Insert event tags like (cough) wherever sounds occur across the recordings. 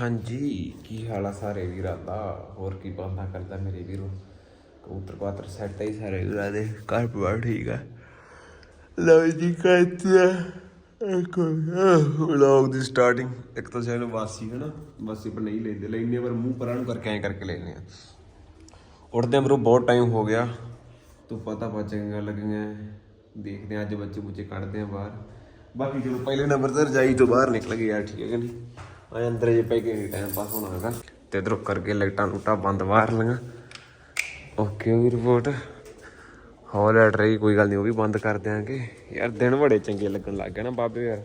ਹਾਂਜੀ, ਕੀ ਹਾਲ ਆ ਸਾਰੇ ਵੀਰਾਂ ਦਾ? ਹੋਰ ਕੀ ਬੰਦਾ ਕਰਦਾ ਮੇਰੇ ਵੀਰੋ? ਕਬੂਤਰ ਪਾਤਰ ਸੈੱਟ ਹੀ ਸਾਰੇ ਵੀਰਾਂ ਦੇ। ਘਰ ਪਰਿਵਾਰ ਠੀਕ ਆ? ਲਓ ਜੀ, ਕਹਿੰਦੇ ਇੱਕ ਵਲੌਗ ਦੀ ਸਟਾਰਟਿੰਗ ਇੱਕ ਤਾਂ ਚੈਨਲ ਵਾਸੀ ਹੈ ਨਾ, ਵਾਸੀ ਪਰ ਨਹੀਂ ਲੈਂਦੇ। ਲੈਨੇ ਪਰ ਮੂੰਹ ਪਰਾਂ ਨੂੰ ਕਰਕੇ ਐਂ ਕਰਕੇ ਲੈਨੇ ਆ। ਉੱਠਦੇ ਬਰੋ ਬਹੁਤ ਟਾਈਮ ਹੋ ਗਿਆ। ਤੂੰ ਪਤਾ ਪਾ ਚੰਗਾ ਲੱਗੀਆਂ। ਦੇਖਦੇ ਆ ਅੱਜ ਬੱਚੇ ਬੁੱਚੇ ਕੱਢਦੇ ਆ ਬਾਹਰ। ਬਾਕੀ ਜਦੋਂ ਪਹਿਲੇ ਨੰਬਰ ਤੇ ਰਜਾਈ ਤੋਂ ਬਾਹਰ ਨਿਕਲ ਗਏ ਯਾਰ ਠੀਕ ਹੈ ਕਿ ਨਹੀਂ? ਆ ਅੰਦਰ ਜੇ ਪੈ ਕੇ ਟਾਈਮ ਪਾਸ ਹੋਣਾ ਹੈਗਾ। ਤੇ ਇਧਰੋਂ ਕਰਕੇ ਲਾਈਟਾਂ ਲੂਟਾਂ ਬੰਦ ਬਾਹਰ ਲਈਆਂ। ਓਕੇ ਵੀ ਰਿਪੋਰਟ ਹੌਲ ਐਟ ਰਹੀ, ਕੋਈ ਗੱਲ ਨਹੀਂ, ਉਹ ਵੀ ਬੰਦ ਕਰ ਦਿਆਂਗੇ। ਯਾਰ, ਦਿਨ ਬੜੇ ਚੰਗੇ ਲੱਗਣ ਲੱਗ ਗਏ ਨਾ ਬਾਬੇ ਯਾਰ।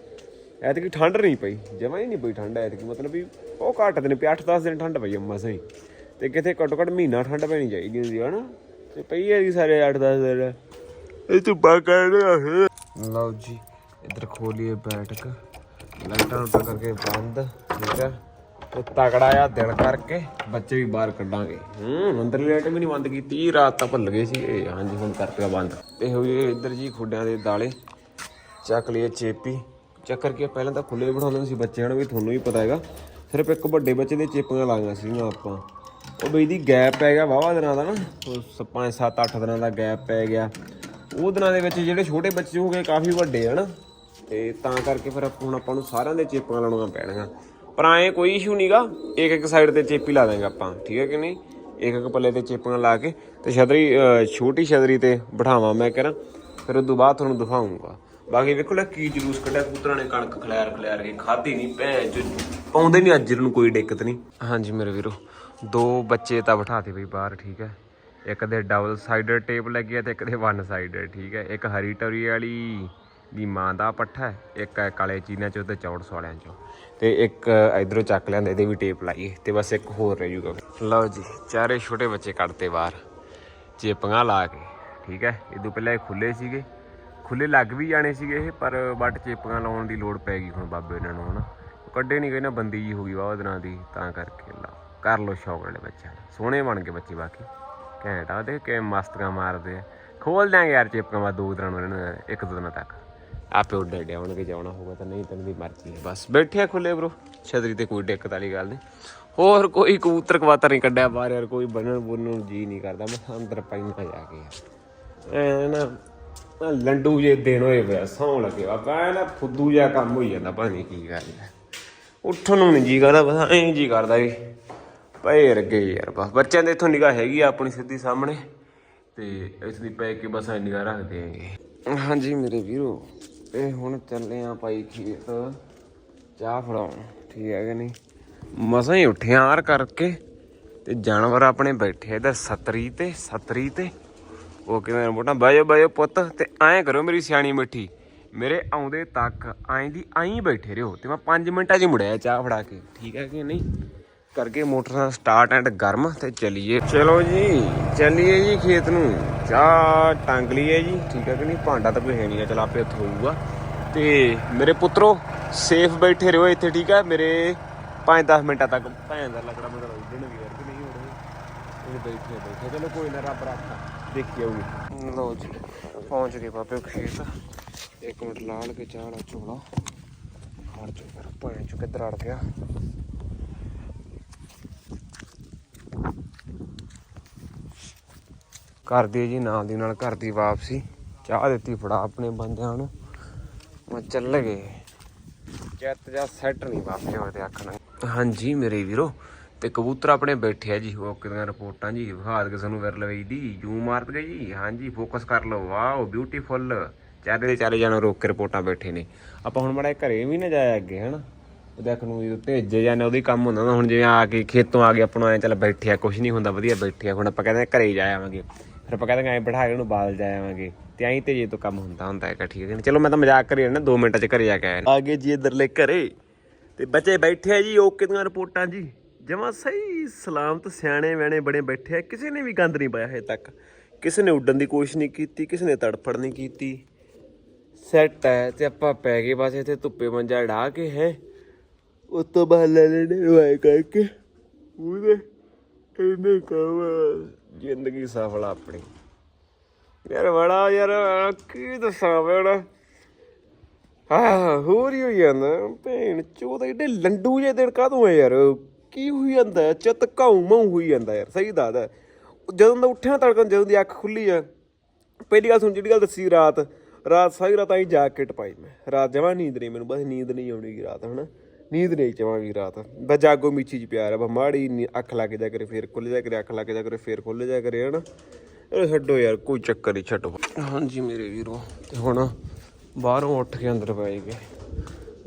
ਐਤਕੀ ਠੰਡ ਨਹੀਂ ਪਈ, ਜਮਾ ਹੀ ਨਹੀਂ ਪਈ ਠੰਡ ਐਤਕੀ, ਮਤਲਬ ਵੀ ਉਹ ਘੱਟ ਦਿਨ ਪਈ 8-10 ਦਿਨ ਠੰਡ ਪਈ ਅੰਮਾ ਸਹੀ। ਤੇ ਕਿਤੇ ਘੱਟੋ ਘੱਟ ਮਹੀਨਾ ਠੰਡ ਪੈਣੀ ਚਾਹੀਦੀ ਹੁੰਦੀ ਹੈ ਨਾ। ਤੇ ਪਈ ਹੈ ਜੀ ਸਾਰੇ 8-10 ਦਿਨ। ਇਹ ਤੂੰ ਬਾ ਹੈ। ਲਓ ਜੀ, ਇੱਧਰ ਖੋਲੀਏ ਬੈਠਕ। ਲਾਈਟਾਂ ਨੂੰ ਕਰਕੇ ਬੰਦ। ਠੀਕ ਹੈ ਤੇ ਤਕੜਾ ਆ ਦਿਲ ਕਰਕੇ ਬੱਚੇ ਵੀ ਬਾਹਰ ਕੱਢਾਂਗੇ। ਹੂੰ ਅੰਦਰਲੀ ਲਾਈਟ ਵੀ ਨਹੀਂ ਬੰਦ ਕੀਤੀ ਰਾਤ ਤਾਂ ਭੁੱਲ ਗਏ ਸੀ। ਇਹ ਹਾਂਜੀ ਹੁਣ ਕਰਤਿਆ ਬੰਦ। ਤੇ ਹੋਈ ਇੱਧਰ ਜੀ ਖੁੱਡਿਆਂ ਦੇ ਦਾਲੇ ਚੱਕ ਲਈਏ ਚੇਪੀ। ਚੱਕਰ ਕੀ ਆ, ਪਹਿਲਾਂ ਤਾਂ ਖੁੱਲੇ ਬਿਠਾਉਂਦੇ ਸੀ ਬੱਚਿਆਂ ਨੂੰ ਵੀ ਤੁਹਾਨੂੰ ਵੀ ਪਤਾ ਹੈਗਾ। ਸਿਰਫ ਇੱਕ ਵੱਡੇ ਬੱਚੇ ਦੇ ਚੇਪੀਆਂ ਲਾਈਆਂ ਸੀਗੀਆਂ ਆਪਾਂ। ਉਹ ਬਈ ਦੀ ਗੈਪ ਪੈ ਗਿਆ ਵਾਵਾ ਦਿਨਾਂ ਦਾ ਨਾ। 5 7 8 ਦਿਨਾਂ ਦਾ ਗੈਪ ਪੈ ਗਿਆ। ਉਹ ਦਿਨਾਂ ਦੇ ਵਿੱਚ ਜਿਹੜੇ ਛੋਟੇ ਬੱਚੇ ਹੋ ਗਏ ਕਾਫੀ ਵੱਡੇ ਹਨ ਤੇ ਤਾਂ ਕਰਕੇ ਫਿਰ ਹੁਣ ਆਪਾਂ ਨੂੰ ਸਾਰਿਆਂ ਦੇ ਚੇਪਾਂ ਲਾਉਣੀਆਂ ਪੈਣਗੀਆਂ। ਪਰ ਐ ਕੋਈ ਇਸ਼ੂ ਨਹੀਂਗਾ ਇੱਕ ਇੱਕ ਸਾਈਡ ਤੇ ਚੇਪੀ ਲਾ ਦਾਂਗੇ ਆਪਾਂ, ਠੀਕ ਹੈ ਕਿ ਨਹੀਂ? ਇੱਕ ਇੱਕ ਪੱਲੇ ਤੇ ਚੇਪਾਂ ਲਾ ਕੇ ਤੇ ਛਤਰੀ ਛੋਟੀ ਛਤਰੀ ਤੇ ਬਿਠਾਵਾਂ ਮੈਂ ਕਰਾਂ ਫਿਰ ਉਸ ਤੋਂ ਬਾਅਦ ਤੁਹਾਨੂੰ ਦਿਖਾਉਂਗਾ। ਬਾਕੀ ਵੇਖੋ ਲੈ ਕੀ ਜਲੂਸ ਕੱਢਿਆ, ਕਬੂਤਰਾਂ ਨੇ ਕਣਕ ਖਲਿਆਰ ਖਲਿਆਰ ਕੇ, ਖਾਧੀ ਨਹੀਂ ਭੈਣ ਚ, ਪਾਉਂਦੇ ਨਹੀਂ ਅੱਜ ਨੂੰ ਕੋਈ ਦਿੱਕਤ ਨਹੀਂ ਹਾਂਜੀ ਮੇਰੇ ਵੀਰੋ, ਦੋ ਬੱਚੇ ਤਾਂ ਬਿਠਾਤੇ ਬਈ ਬਾਹਰ, ਠੀਕ ਹੈ। ਇੱਕ ਦੇ ਡਬਲ ਸਾਈਡਡ ਟੇਪ ਲੱਗੀ ਹੈ ਤੇ ਇੱਕ ਦੇ ਵਨ ਸਾਈਡਡ ਠੀਕ ਹੈ। ਇੱਕ ਹਰੀ ਟਰੀ ਵਾਲੀ ਵੀ ਮਾਂ ਦਾ ਪੱਠਾ ਇੱਕ ਹੈ ਕਾਲੇ ਚੀਨਾ ਚੋਂ ਤੇ ਚੌੜ ਸਵਾਲਿਆਂ ਚੋਂ। ਤੇ ਇੱਕ ਇਧਰੋਂ ਚੱਕ ਲਿਆਂਦੇ, ਇਹਦੇ ਵੀ ਟੇਪ ਲਾਈਏ, ਤੇ ਬਸ ਇੱਕ ਹੋਰ ਰਹਿ ਜੂਗਾ। ਲਓ ਜੀ, ਚਾਰੇ ਛੋਟੇ ਬੱਚੇ ਕੱਢਤੇ ਬਾਹਰ ਚੇਪੀਆਂ ਲਾ ਕੇ, ਠੀਕ ਹੈ? ਇਹ ਤੋਂ ਪਹਿਲਾਂ ਇਹ ਖੁੱਲੇ ਸੀਗੇ। ਖੁੱਲੇ ਲੱਗ ਵੀ ਜਾਣੇ ਸੀਗੇ ਇਹ, ਪਰ ਵੱਟ ਚੇਪੀਆਂ ਲਾਉਣ ਦੀ ਲੋੜ ਪੈ ਗਈ ਹੁਣ ਬਾਬੇ ਇਹਨਾਂ ਨੂੰ, ਹਨਾ? ਕੱਢੇ ਨਹੀਂ ਗਏ ਨਾ, ਬੰਦੀ ਜੀ ਹੋ ਗਈ ਵਾਹ ਦਿਨਾਂ ਦੀ, ਤਾਂ ਕਰਕੇ ਲਾ। ਕਰ ਲੋ ਸ਼ੌਕ ਵਾਲੇ ਬੱਚਿਆਂ ਨੂੰ। ਸੋਹਣੇ ਬਣ ਗਏ ਬੱਚੇ ਬਾਕੀ। ਘੈਂਟ ਆ ਦੇ ਕਿ ਮਸਤੀਆਂ ਮਾਰਦੇ ਆ। ਖੋਲ ਦਿਆਂਗੇ ਯਾਰ ਚੇਪਕਾਂ ਬਾਅਦ ਦੋ ਦਿਨਾਂ ਨੂੰ ਇਹਨਾਂ ਨੂੰ, ਇੱਕ ਦੋ ਦਿਨਾਂ ਤੱਕ। ਆਪੇ ਉੱਡ ਡੇ ਆਉਣਗੇ ਜਾਣਾ ਹੋਊਗਾ ਤਾਂ ਨਹੀਂ ਤੈਨੂੰ ਦੀ ਮਰਜ਼ੀ ਹੈ। ਬਸ ਬੈਠੇ ਆ ਖੁੱਲੇ ਬ్రో ਛਤਰੀ ਤੇ ਕੋਈ ਦਿੱਕਤ ਵਾਲੀ ਗੱਲ ਨਹੀਂ। ਹੋਰ ਕੋਈ ਕਬੂਤਰ ਕਵਾਤਰ ਨਹੀਂ ਕੱਢਿਆ ਬਾਹਰ ਯਾਰ, ਕੋਈ ਬਣਨ ਬੁੰਨਣ ਨੂੰ ਜੀ ਨਹੀਂ ਕਰਦਾ ਮੈਂ ਅੰਦਰ ਪੈਂਦਾ ਜਾ ਕੇ ਯਾਰ। ਐ ਨਾ ਲੰਡੂ ਜੇ ਦਿਨ ਹੋਏ ਪਿਆ ਸੌਂ ਲੱਗੇ, ਬਾਬਾ, ਐ ਨਾ ਫੁੱਦੂ ਜਿਹਾ ਕੰਮ ਹੋਈ ਜਾਂਦਾ ਭਾਵੇਂ ਕੀ ਗੱਲ ਹੈ। ਉੱਠਣ ਨੂੰ ਨਹੀਂ ਜੀ ਕਰਦਾ, ਬਸ ਐਂ ਜੀ ਕਰਦਾ ਵੀ, ਪਏ ਰਗੇ ਯਾਰ, ਬਸ ਬੱਚਿਆਂ ਦੇ ਇੱਥੋਂ ਨਿਗਾਹ ਹੈਗੀ ਆ ਆਪਣੀ ਸਿੱਧੀ ਸਾਹਮਣੇ, ਤੇ ਇਸ ਦੀ ਪੈ ਕੇ ਬਸ ਐ ਨਿਗਾਹ ਰੱਖਦੇ ਆਂਗੇ ਹਾਂਜੀ ਮੇਰੇ ਵੀਰੋ ਇਹ ਹੁਣ ਚੱਲੇ ਆ ਭਾਈ ਖੇਤ। ਚਾਹ ਫੜਾਉਣ, ਠੀਕ ਹੈ ਕਿ ਨਹੀਂ? ਮਸਾਂ ਹੀ ਉੱਠਿਆ ਆਰ ਕਰਕੇ ਤੇ ਜਾਨਵਰ ਆਪਣੇ ਬੈਠੇ ਆ ਇੱਧਰ ਸਤਰੀ ਤੇ ਸਤਰੀ ਤੇ। ਉਹ ਕਿਵੇਂ ਮੋਟਾ ਬਾਇਓ ਬਾਇਓ ਪੁੱਤ, ਤੇ ਐਂ ਕਰੋ ਮੇਰੀ ਸਿਆਣੀ ਮਿੱਠੀ। ਮੇਰੇ ਆਉਂਦੇ ਤੱਕ ਐਂ ਦੀ ਐਂ ਬੈਠੇ ਰਹੋ ਤੇ ਮੈਂ 5 ਮਿੰਟਾਂ 'ਚ ਮੁੜਿਆ ਚਾਹ ਫੜਾ ਕੇ। ਠੀਕ ਹੈ ਕਿ ਨਹੀਂ? ਕਰਕੇ ਮੋਟਰ ਸਟਾਰਟ ਐਂਡ ਗਰਮ ਤੇ ਚਲੀਏ। ਚਲੋ ਜੀ, ਚੱਲੀਏ ਜੀ ਖੇਤ ਨੂੰ। ਚਾਹ ਟੰਗ ਲਈਏ ਜੀ, ਠੀਕ ਹੈ ਕਿ ਨਹੀਂ? ਭਾਂਡਾ ਤਾਂ ਕੋਈ ਹੈ ਨਹੀਂ ਚਲ ਆਪੇ ਉੱਥੇ ਹੋਊਗਾ। ਤੇ ਮੇਰੇ ਪੁੱਤਰੋ ਸੇਫ ਬੈਠੇ ਰਹੋ ਇੱਥੇ, ਠੀਕ ਹੈ? ਮੇਰੇ 5-10 ਮਿੰਟਾਂ ਤੱਕ, ਭੈਣ ਦਾ ਲੱਕੜਾ ਮੇਰਾ ਉੱਡਣ ਵੀ ਯਾਰ, ਕਿ ਨਹੀਂ ਹੋ ਰਿਹਾ ਇਹ ਬੈਠੇ ਬੈਠੇ, ਚਲੋ ਕੋਈ ਨਾ, ਰੱਬ ਰੱਖਾ, ਦੇਖੀ ਆਉਗੀ ਲਓ ਜੀ, ਪਹੁੰਚ ਗਏ ਬਾਬੇ ਖੇਤ। ਇੱਕ ਮਿੰਟ ਲਾਲ ਕੇ ਚਾਹ ਵਾਲਾ ਝੋਲਾ। ਹਟ ਜਾ ਭੈਣ ਚੋ ਕਿੱਧਰ ਗਿਆ? ਕਰ ਦੀ ਜੀ, ਨਾਲ ਦੀ ਨਾਲ ਘਰ ਦੀ ਵਾਪਸੀ। ਚਾਹ ਦਿੱਤੀ, ਫੜਾ ਆਪਣੇ ਬੰਦਿਆਂ ਨੂੰ। ਮੈਂ ਚੱਲ ਗਏ। ਚੈਤ ਜਾਂ ਸੈੱਟ ਨਹੀਂ ਵਾਪੇ ਹੋਏ ਤੇ ਆਖਣਾ ਹਾਂਜੀ ਮੇਰੇ ਵੀਰੋ, ਤੇ ਕਬੂਤਰ ਆਪਣੇ ਬੈਠੇ ਆ ਜੀ ਓਕੇ ਦੀਆਂ ਰਿਪੋਰਟਾਂ ਜੀ। ਵਿਖਾਦ ਕੇ ਸਾਨੂੰ ਵਿਰਲ ਵੇਈ ਦੀ, ਜੂ ਮਾਰ ਗਏ ਜੀ। ਹਾਂਜੀ, ਫੋਕਸ ਕਰ ਲਓ। ਵਾਓ ਬਿਊਟੀਫੁੱਲ ਚਾਰੇ ਦੇ ਚਾਰੇ ਜਾਣੇ, ਰੋਕ ਕੇ ਰਿਪੋਰਟਾਂ ਬੈਠੇ ਨੇ। ਆਪਾਂ ਹੁਣ ਮੜਾ ਘਰੇ ਵੀ ਨਾ ਜਾਇਆ ਅੱਗੇ, ਹਨਾ? ਉਹ ਦੇਖ ਨੂੰ ਵੀ ਭੇਜੇ ਜਾਂਦੇ ਉਹਦੀ ਕੰਮ ਹੁੰਦਾ ਨਾ। ਹੁਣ ਜਿਵੇਂ ਆ ਕੇ ਖੇਤੋਂ ਆ ਕੇ ਆਪਣਾ ਐ ਚੱਲ ਬੈਠੇ ਆ ਕੁਝ ਨਹੀਂ ਹੁੰਦਾ, ਵਧੀਆ ਬੈਠੇ ਆ। ਹੁਣ ਆਪਾਂ ਕਹਿੰਦੇ ਘਰੇ ਹੀ ਜਾ ਆਵਾਂਗੇ। ਫਿਰ ਆਪਾਂ ਕਹਿੰਦੇ ਐ ਬਿਠਾ ਕੇ ਉਹਨੂੰ ਬਾਲ ਜਾਵਾਂਗੇ। ਤੇ ਐਂ ਤੇ ਜੇ ਤੋਂ ਕੰਮ ਹੁੰਦਾ ਹੁੰਦਾ ਹੈਗਾ, ਠੀਕ ਹੈ ਚਲੋ ਮੈਂ ਤਾਂ ਮਜ਼ਾਕ ਕਰੀ ਨਾ 2 ਮਿੰਟਾਂ 'ਚ ਘਰੇ ਜਾ ਕੇ ਆਇਆ ਆਗੇ ਜੀ ਇਧਰਲੇ ਘਰੇ। ਤੇ ਬੱਚੇ ਬੈਠੇ ਆ ਜੀ, ਓਕੇ ਦੀਆਂ ਰਿਪੋਰਟਾਂ ਜੀ। ਜਮਾ ਸਹੀ ਸਲਾਮਤ, ਸਿਆਣੇ ਵੈਣੇ ਬਣੇ ਬੈਠੇ ਆ। ਕਿਸੇ ਨੇ ਵੀ ਗੰਦ ਨਹੀਂ ਪਾਇਆ ਹਜੇ ਤੱਕ। ਕਿਸੇ ਨੇ ਉੱਡਣ ਦੀ ਕੋਸ਼ਿਸ਼ ਨਹੀਂ ਕੀਤੀ, ਕਿਸੇ ਨੇ ਤੜਫੜ ਨਹੀਂ ਕੀਤੀ। ਸੈੱਟ ਹੈ, ਤੇ ਆਪਾਂ ਪੈ ਗਏ ਬਸ ਇੱਥੇ ਧੁੱਪੇ ਮੰਜਾ ਢਾ ਕੇ, ਹੈ। ਉਸ ਤੋਂ ਬਾਅਦ ਲੈ ਲੈਣੇ ਵਾਏ ਕਰਕੇ। ਉਹਦੇ ਇਹਨੇ ਕਹਵਾ ਜ਼ਿੰਦਗੀ ਸਫਲ ਆਪਣੀ। ਯਾਰ ਬੜਾ ਯਾਰ, ਕੀ ਦੱਸਾਂ ਬੜਾ ਹਾਂ ਹੋਰ ਹੀ ਹੋਈ ਜਾਂਦਾ। ਭੈਣ ਚੋਦਾ ਏਡੇ ਲੰਡੂ ਜੇ ਦਿਨ ਕਾਹਦੋਂ ਹੈ ਯਾਰ? ਕੀ ਹੋਈ ਜਾਂਦਾ? ਚਿੱਤ ਘਾਉ ਮਾਉ ਹੋਈ ਜਾਂਦਾ ਯਾਰ, ਸਹੀ ਦੱਸਦਾ। ਜਦੋਂ ਦਾ ਉੱਠਿਆ ਤੜਕਣ, ਜਦੋਂ ਦੀ ਅੱਖ ਖੁੱਲੀ ਆ, ਪਹਿਲੀ ਗੱਲ ਸੁਣ, ਜਿਹੜੀ ਗੱਲ ਦੱਸੀ ਰਾਤ ਰਾਤ ਸਾਰੀ ਰਾਤ ਆਈ ਜੈਕਟ ਪਾਈ ਮੈਂ। ਰਾਤ ਜਮਾ ਨੀਂਦ ਨਹੀਂ, ਮੈਨੂੰ ਬਸ ਨੀਂਦ ਨਹੀਂ ਆਉਣੀ ਰਾਤ, ਹਨਾ? ਨੀਂਦ ਨਹੀਂ ਚਵਾਂਗੀ ਰਾਤ। ਬਸ ਜਾਗੋ ਮੀਚੀ ਚ ਪਿਆਰ ਆ, ਬਸ ਮਾੜੀ ਨੀ- ਅੱਖ ਲੱਗ ਜਾ ਕਰੇ ਫੇਰ ਖੁੱਲ ਜਾ ਕਰੇ, ਅੱਖ ਲੱਗ ਜਾ ਕਰੇ ਫੇਰ ਖੁੱਲ ਜਾ ਕਰੇ, ਹਨਾ? ਇਹ ਛੱਡੋ ਯਾਰ, ਕੋਈ ਚੱਕਰ ਨਹੀਂ ਛੱਡੋ। ਹਾਂਜੀ ਮੇਰੇ ਵੀਰੋ, ਤੇ ਹੁਣ ਬਾਹਰੋਂ ਉੱਠ ਕੇ ਅੰਦਰ ਪਏ ਗਏ